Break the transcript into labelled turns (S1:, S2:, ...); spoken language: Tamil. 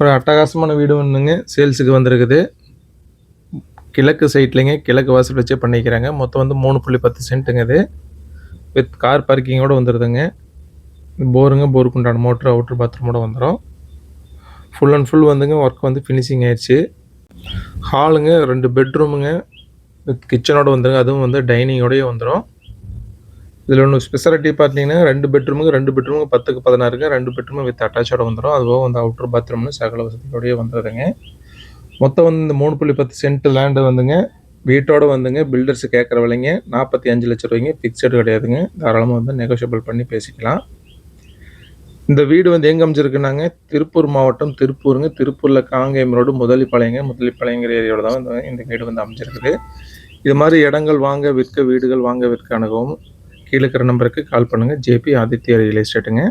S1: ஒரு அட்டகாசமான வீடு ஒன்றுங்க சேல்ஸுக்கு வந்திருக்குது. கிழக்கு சைட்லேங்க கிழக்கு வாசல் வச்சே பண்ணிக்கிறாங்க. மொத்தம் வந்து மூணு புள்ளி பத்து சென்ட்டுங்க இது. வித் கார் பார்க்கிங்கோட வந்துடுதுங்க போருங்க போருக்கு உண்டான மோட்ரு அவுட்ரு பாத்ரூமோட வந்துடும் ஃபுல் அண்ட் ஃபுல் வந்துங்க ஒர்க் வந்து ஃபினிஷிங் ஆயிடுச்சு ஹாலுங்க ரெண்டு பெட்ரூமுங்க வித் கிச்சனோட வந்துடுங்க அதுவும் வந்து டைனிங்கோடய வந்துடும் இதில் ஒன்று ஸ்பெஷாலிட்டி பார்த்தீங்கன்னா ரெண்டு பெட்ரூமுக்கு ரெண்டு பெட்ரூமுக்கு பத்துக்கு பதினாறுங்க ரெண்டு பெட்ரூமு வித் அட்டாச்சோட வந்துடும் அதுவும் வந்து அவுட்ரு பாத்ரூம்னு சகல வசதியோடய வந்துடுதுங்க மொத்தம் வந்து இந்த மூணு புள்ளி பத்து சென்ட் லேண்டு வந்துங்க. வீட்டோட வந்துங்க பில்டர்ஸ் கேட்குற விலைங்க. நாற்பத்தி அஞ்சு லட்ச ரூபாய்ங்க. ஃபிக்ஸடு கிடையாதுங்க. தாராளமாக வந்து நெகோஷியபிள் பண்ணி பேசிக்கலாம். இந்த வீடு வந்து எங்கே அமைச்சிருக்குனாங்க திருப்பூர் மாவட்டம் திருப்பூருங்க. திருப்பூரில் காங்கேயம் ரோடு முதலிப்பாளையங்க. முதலிப்பாளையங்கிற ஏரியாவில் தான் இந்த- இந்த வீடு வந்து அமைஞ்சிருக்குது. இது மாதிரி இடங்கள் வாங்க விற்க வீடுகள் வாங்க விற்க அணுகவும் கீழே இருக்கிற நம்பருக்கு கால் பண்ணுங்கள் ஜேபி ஆதித்யா ரியல் எஸ்டேட்டுங்க